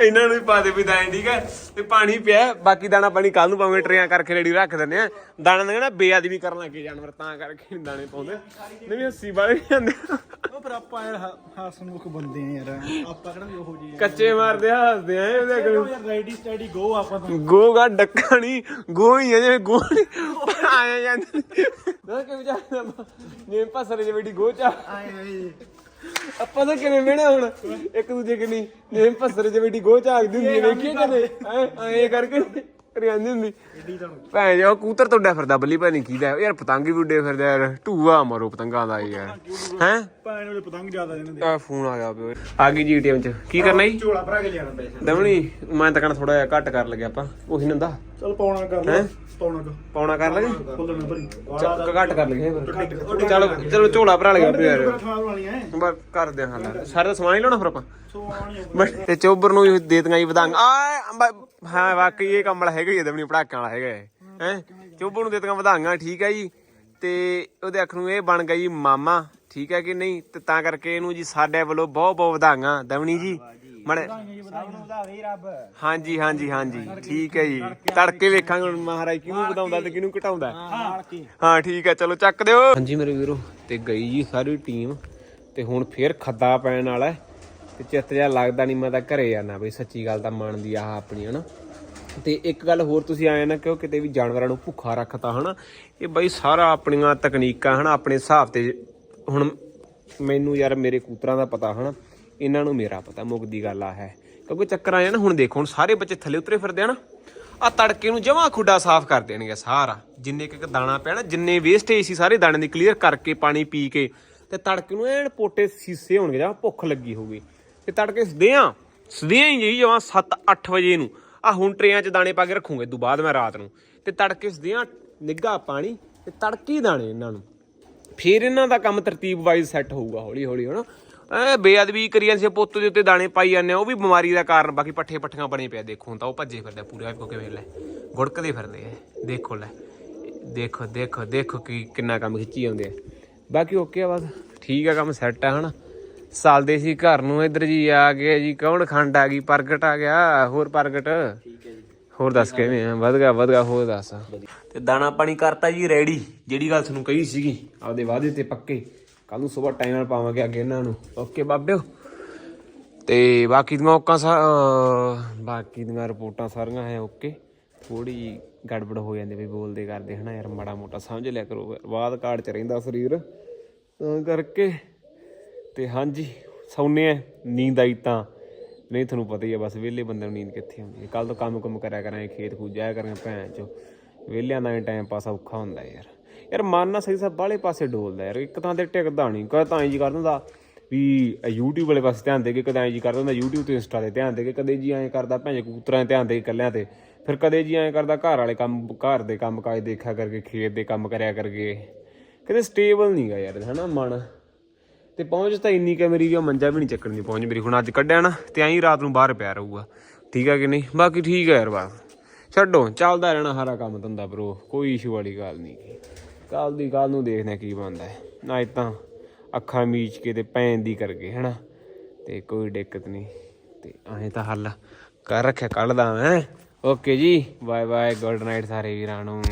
ਇਹਨਾਂ ਨੂੰ ਵੀ ਪਾ ਦੇ ਵੀ ਦਾਣੇ ਠੀਕ ਹੈ? ਤੇ ਪਾਣੀ ਪਿਆ ਬਾਕੀ ਦਾਣਾ ਪਾਣੀ ਕੱਲ ਨੂੰ ਪਾਵਾਂਗੇ ਟਰੇਆਂ ਕਰਕੇ ਰੈਡੀ ਰੱਖ ਦਿੰਦੇ ਆ ਦਾਣਾ ਨਾ ਬੇਅਦਬੀ ਕਰਨ ਲੱਗੇ ਜਾਨਵਰ ਤਾਂ ਕਰਕੇ ਦਾਣੇ ਪਾਉਂਦੇ। ਨਹੀਂ ਹੱਸੀ ਵਾਲੇ ਵੀ ਜਾਂਦੇ ਫਿਰ ਆਪਾਂ ਯਾਰ ਹਾਸਨਮੁਖ ਬੰਦੇ ਆ ਯਾਰ। ਆਪਾਂ ਕਿਹੜਾ ਵੀ ਉਹੋ ਜੀ ਕੱਚੇ ਮਾਰਦੇ ਆ, ਹੱਸਦੇ ਆ ਇਹਦੇ ਕੋਲ। ਯਾਰ ਰੈਡੀ ਸਟੱਡੀ ਗੋ ਆਪਾਂ ਤਾਂ। ਗੋਗਾ ਡੱਕਾ ਨਹੀਂ ਗੋ ਹੀ ਹੈ ਜਿਵੇਂ ਗੋ ਨੀ। ਆਇਆ ਜਾਂਦੇ। ਨਾ ਕਿ ਵਿਚਾਰ ਜਿਵੇਂ ਪਸਰੇ ਜਿਵੇਂ ਡੀ ਗੋ ਚਾ ਆਏ ਆਏ ਆਪਾਂ ਤਾਂ ਕਿਵੇਂ ਮਿਹਣਾ ਹੁਣ? ਇੱਕ ਦੂਜੇ ਕਿ ਨਹੀਂ ਜਿਵੇਂ ਪਸਰੇ ਜਿਵੇਂ ਡੀ ਗੋ ਝਾਕਦੀ ਹੁੰਦੀ ਹੈ ਵੇਖੀਏ ਕਦੇ। ਐ ਐ ਕਰਕੇ। ਕਰੀ ਜਾਂਦੀ ਹੁੰਦੀ ਭੈਣ ਜੋ ਕੂਤਰ ਤੋਂ ਉੱਡਿਆ ਫਿਰਦਾ ਬੱਲੀ ਭਾਣੀ ਕੀਦਾ ਯਾਰ ਪਤੰਗ ਵੀ ਉੱਡੇ ਫਿਰਦਾ ਯਾਰ। ਢੂਆ ਮਾਰੋ ਪਤੰਗਾਂ ਦਾ ਯਾਰ। ਹੈ? ਪਾਣ ਵਾਲੇ ਪਤੰਗ ਜ਼ਿਆਦਾ ਇਹਨਾਂ ਦੇ ਆ ਫੋਨ ਆ ਗਿਆ ਪਿਓ। ਆ ਗਈ ਜੀਟੀਐਮ ਚ। ਕੀ ਕਰਨਾ ਜੀ? ਝੋਲਾ ਭਰਾ ਕੇ ਲਿਆਣਾ ਪੈਸੇ। ਦਮਣੀ ਮੈਂ ਤਾਂ ਕਹਣਾ ਥੋੜਾ ਜਿਹਾ ਘੱਟ ਕਰ ਲੱਗਿਆ ਆਪਾਂ। ਉਹੀ ਨੰਦਾ। ਚਲ ਪੌਣਾ ਕਰ ਲੈ। ਪੌਣਾ ਕਰ ਪੌਣਾ ਕਰ ਲਗੇ ਭਰੀ। ਚੱਕ ਘੱਟ ਕਰ ਲਗੇ ਫਿਰ। ਚਲੋ ਚਲੋ ਝੋਲਾ ਭਰਾ ਲਿਆ ਪਿਓ ਯਾਰ। ਖਾਣ ਵਾਲੀਆਂ ਐ। ਬਸ ਕਰਦੇ ਹਾਂ ਹੱਲ। ਸਾਰਾ ਸਮਾਨ ਹੀ ਲਾਉਣਾ ਫਿਰ ਆਪਾਂ? ਤੇ ਚੋਬਰ ਨੂੰ ਵੀ ਦੇ ਦਿੰਗਾ ਜੀ ਵਧਾਂਗ ਆ ਹਾਂ ਵਾਕਈ ਇਹ ਕੰਮ ਵਾਲਾ ਹੈਗਾ ਹੀ ਦਮਣੀ ਪੜਾਕਾਂ ਵਾਲਾ ਹੈਗਾ ਹੈ ਹੈ? ਚੋਬਰ ਨੂੰ ਦੇ ਦਿੰਗਾ ਵਧਾਂਗਾ ਠੀਕ ਹੈ ਜੀ। ਤੇ ਉਹਦੇ ਅੱਖ ਨੂੰ ਇਹ ਬਣ ਗਿਆ ਜੀ ਮਾਮਾ ਠੀਕ ਹੈ ਕਿ ਨਹੀਂ? ਤੇ ਤਾਂ ਕਰਕੇ ਇਹਨੂੰ ਜੀ ਸਾਡੇ ਵੱਲੋਂ ਬਹੁਤ ਬਹੁਤ ਵਧਾਂਗਾ ਦਮਣੀ ਜੀ ਮੜੇ ਹਾਂਜੀ ਹਾਂਜੀ ਹਾਂਜੀ। ਠੀਕ ਹੈ ਜੀ। ਤੜਕੇ ਵੇਖਾਂਗੇ ਹੁਣ ਮਹਾਰਾਜ ਕਿਹਨੂੰ ਵਧਾਉਂਦਾ ਤੇ ਕਿਹਨੂੰ ਘਟਾਉਂਦਾ। ਹਾਂ ਠੀਕ ਹੈ ਚਲੋ ਚੱਕ ਦਿਓ। ਹਾਂਜੀ ਮੇਰੇ ਵੀਰੋ ਤੇ ਗਈ ਜੀ ਸਾਰੀ ਟੀਮ ਤੇ ਹੁਣ ਫੇਰ ਖੱਦਾ ਪੈਣ ਵਾਲਾ ਤੇ ਚਿੱਤ ਜਿਹਾ ਲੱਗਦਾ ਨਹੀਂ ਮੈਂ ਤਾਂ ਘਰੇ ਜਾਣਾ ਬਈ ਸੱਚੀ ਗੱਲ ਤਾਂ ਮੰਨਦੀ ਆਹ ਆਪਣੀ ਹਨਾ। ਤੇ ਇੱਕ ਗੱਲ ਹੋਰ ਤੁਸੀਂ ਆਏ ਨਾ ਕਿ ਉਹ ਕਿਤੇ ਵੀ ਜਾਨਵਰਾਂ ਨੂੰ ਭੁੱਖਾ ਰੱਖਤਾ ਹਨਾ। ਇਹ ਬਈ ਸਾਰਾ ਆਪਣੀਆਂ ਤਕਨੀਕਾਂ ਹਨਾ ਆਪਣੇ ਹਿਸਾਬ ਤੇ ਹੁਣ ਮੈਨੂੰ ਯਾਰ ਮੇਰੇ ਕੂਤਰਾਂ ਦਾ ਪਤਾ ਹਨਾ। ਇਹਨਾਂ ਨੂੰ ਮੇਰਾ ਪਤਾ ਮੁੱਕਦੀ ਗੱਲ ਆ ਹੈ। ਕਿਉਂਕਿ ਚੱਕਰ ਆਇਆ ਨਾ, ਹੁਣ ਦੇਖੋ, ਹੁਣ ਸਾਰੇ ਬੱਚੇ ਥੱਲੇ ਉਤਰੇ ਫਿਰਦੇ ਆ ਨਾ ਆ ਤੜਕੇ ਨੂੰ ਜਮਾ ਖੁੱਡਾ ਸਾਫ਼ ਕਰ ਦੇਣਗੇ ਸਾਰਾ। ਜਿੰਨੇ ਕੁ ਦਾਣਾ ਪੈਣਾ ਜਿੰਨੇ ਵੇਸਟੇਜ ਸੀ ਸਾਰੇ ਦਾਣੇ ਦੀ ਕਲੀਅਰ ਕਰਕੇ ਪਾਣੀ ਪੀ ਕੇ, ਤੇ ਤੜਕੇ ਨੂੰ ਐਨ ਪੋਟੇ ਸੀਸੇ ਹੋਣਗੇ ਜਾਂ ਭੁੱਖ ਲੱਗੀ ਹੋਊਗੀ। ਤੇ ਤੜਕੇ ਸਦਿਆਂ ਸਦਿਆਂ ਹੀ ਜੀ ਜਮਾ 7-8 ਵਜੇ ਨੂੰ ਆ ਹੁਣ ਟਰੇਆਂ 'ਚ ਦਾਣੇ ਪਾ ਕੇ ਰੱਖੂਗੇ, ਤੋਂ ਬਾਅਦ ਮੈਂ ਰਾਤ ਨੂੰ। ਤੇ ਤੜਕੇ ਸਦਿਆਂ ਨਿੱਘਾ ਪਾਣੀ ਤੇ ਤੜਕੇ ਹੀ ਦਾਣੇ ਇਹਨਾਂ ਨੂੰ। ਫਿਰ ਇਹਨਾਂ ਦਾ ਕੰਮ ਤਰਤੀਬ ਵਾਈਜ਼ ਸੈੱਟ ਹੋਊਗਾ ਹੌਲੀ ਹੌਲੀ ਹਨਾ? ਐ ਬੇਅਦਬੀ ਕਰੀ ਜਾਂਦੇ ਸੀ ਪੁੱਤ ਦੇ ਉੱਤੇ ਦਾਣੇ ਪਾਈ ਜਾਂਦੇ ਆ ਉਹ ਵੀ ਬਿਮਾਰੀ ਦਾ ਕਾਰਨ ਬਾਕੀ ਪੱਠੇ ਪੱਠੀਆਂ ਬਣੇ ਪਿਆ ਦੇਖੋ ਹੁਣ ਤਾਂ ਉਹ ਭੱਜੇ ਫਿਰਦੇ ਪੂਰਾ ਕੋ ਕਿਵੇਂ ਲੈ ਗੁੜਕਦੇ ਫਿਰਦੇ ਆ ਦੇਖੋ ਲੈ ਦੇਖੋ ਦੇਖੋ ਦੇਖੋ ਕੀ ਕਿੰਨਾ ਕੰਮ ਖਿੱਚੀ ਆਉਂਦੇ ਆ। ਬਾਕੀ ਓਕੇ ਆ ਬਸ ਠੀਕ ਆ ਕੰਮ ਸੈੱਟ ਆ ਹਨਾ। ਸਾਲਦੇ ਸੀ ਘਰ ਨੂੰ ਇੱਧਰ ਜੀ ਆ ਗਏ ਜੀ ਕੌਣ ਖੰਡ ਆ ਗਈ ਪ੍ਰਗਟ ਆ ਗਿਆ ਹੋਰ ਪ੍ਰਗਟ। ਠੀਕ ਹੈ ਜੀ। ਹੋਰ ਦੱਸ ਕਿਵੇਂ ਆ ਵਧ ਗਿਆ ਵਧ ਗਿਆ ਹੋਰ ਦੱਸ। ਤੇ ਦਾਣਾ ਪਾਣੀ ਕਰਤਾ ਜੀ ਰੈਡੀ ਜਿਹੜੀ ਗੱਲ ਤੁਹਾਨੂੰ ਕਹੀ ਸੀਗੀ ਆਪਦੇ ਵਾਅਦੇ ਤੇ ਪੱਕੇ। ਕੱਲ ਨੂੰ ਸਵੇਰ ਟਾਈਮ ਨਾਲ ਪਾਵਾਂਗੇ ਅੱਗੇ ਇਹਨਾਂ ਨੂੰ। ਓਕੇ ਬਾਬਿਓ। ਤੇ ਬਾਕੀ ਦੀਆਂ ਔਕਾਂ ਸਾ ਬਾਕੀ ਦੀਆਂ ਰਿਪੋਰਟਾਂ ਸਾਰੀਆਂ ਹੈ ਓਕੇ ਥੋੜੀ ਗੜਬੜ ਹੋ ਜਾਂਦੀ ਵੀ ਬੋਲਦੇ ਕਰਦੇ ਹਨਾ ਯਾਰ, ਮਾੜਾ ਮੋਟਾ ਸਮਝ ਲਿਆ ਕਰੋ। ਬਾਅਦ ਕਾਰਡ ਚ ਰਹਿੰਦਾ ਸਰੀਰ। ਤਾਂ ਕਰਕੇ ਤੇ ਹਾਂਜੀ ਸੌਂਨੇ ਆ ਨੀਂਦ ਆਈ ਤਾਂ। ਨਹੀਂ ਤੁਹਾਨੂੰ ਪਤਾ ਹੀ ਆ, ਬਸ ਵਿਹਲੇ ਬੰਦੇ ਨੂੰ ਨੀਂਦ ਕਿੱਥੇ ਆਉਂਦੀ ਹੈ ਕੱਲ ਤੋਂ ਕੰਮ ਕੁਮ ਕਰਿਆ ਕਰਾਂਗੇ ਖੇਤ ਖੂਜ ਜਾਇਆ ਕਰਾਂਗੇ ਭੈਣ ਚੋ ਵਿਹਲਿਆਂ ਦਾ ਟਾਈਮ ਪਾਸ ਔਖਾ ਹੁੰਦਾ ਯਾਰ। ਯਾਰ ਮਨ ਨਾ ਸਹੀ ਸਭ ਬਾਹਲੇ ਪਾਸੇ ਡੋਲਦਾ ਯਾਰ, ਇੱਕ ਤਾਂ ਤੇ ਟਿਕਦਾ ਨਹੀਂ ਕਦੇ ਤਾਂ ਇੰਜ ਕਰ ਦਿੰਦਾ ਵੀ ਇਹ YouTube ਵਾਲੇ ਪਾਸੇ ਧਿਆਨ ਦੇ ਕੇ ਕਦੇ ਇੰਜ ਕਰ ਦਿੰਦਾ, YouTube ਤੇ Insta ਤੇ ਧਿਆਨ ਦੇ ਕੇ, ਕਦੇ ਜੀ ਐਂ ਕਰਦਾ ਭੈਣ ਕੂਤਰਾਂ 'ਤੇ ਧਿਆਨ ਦੇ ਕੇ ਇਕੱਲਿਆਂ ਤੇ, ਫਿਰ ਕਦੇ ਜੀ ਐਂ ਕਰਦਾ ਘਰ ਵਾਲੇ ਕੰਮ, ਘਰ ਦੇ ਕੰਮ ਕਾਜ ਦੇਖਿਆ ਕਰਕੇ, ਖੇਤ ਦੇ ਕੰਮ ਕਰਿਆ ਕਰਕੇ ਕਦੇ ਸਟੇਬਲ ਨਹੀਂਗਾ ਯਾਰ, ਹਨਾ ਮਨ? ਤੇ ਪਹੁੰਚ ਤਾਂ ਇੰਨੀ ਕਿ ਮੇਰੀ ਉਹ ਮੰਜਾ ਵੀ ਨਹੀਂ ਚੱਕਣ ਦੀ ਪਹੁੰਚ ਮੇਰੀ, ਹੁਣ ਅੱਜ ਕੱਢਿਆ ਨਾ, ਤੇ ਐਂ ਰਾਤ ਨੂੰ ਬਾਹਰ ਪਿਆ ਰਹੂਗਾ, ਠੀਕ ਆ ਕਿ ਨਹੀਂ? ਬਾਕੀ ਠੀਕ ਆ ਯਾਰ ਬਸ, ਛੱਡੋ, ਚੱਲਦਾ ਰਹਿਣਾ ਸਾਰਾ ਕੰਮ ਧੰਦਾ ਬਰੋ ਕੋਈ ਇਸ਼ੂ ਵਾਲੀ ਗੱਲ ਨਹੀਂ ਕੱਲ ਦੀ ਕੱਲ ਨੂੰ ਦੇਖਦੇ ਹਾਂ ਕੀ ਬਣਦਾ ਹੈ। ਨਾ ਤਾਂ ਅੱਖਾਂ ਮੀਚ ਕੇ ਤੇ ਪੈਣ ਦੀ ਕਰਕੇ, ਹਨਾ? ਤੇ ਕੋਈ ਦਿੱਕਤ ਨਹੀਂ। ਤੇ ਐਂ ਤਾਂ ਹੱਲ ਕਰ ਰੱਖਿਆ ਕੱਢਦਾ ਮੈਂ। ਓਕੇ ਜੀ ਬਾਏ ਬਾਏ ਗੁੱਡ ਨਾਈਟ ਸਾਰੇ ਵੀਰਾਂ ਨੂੰ।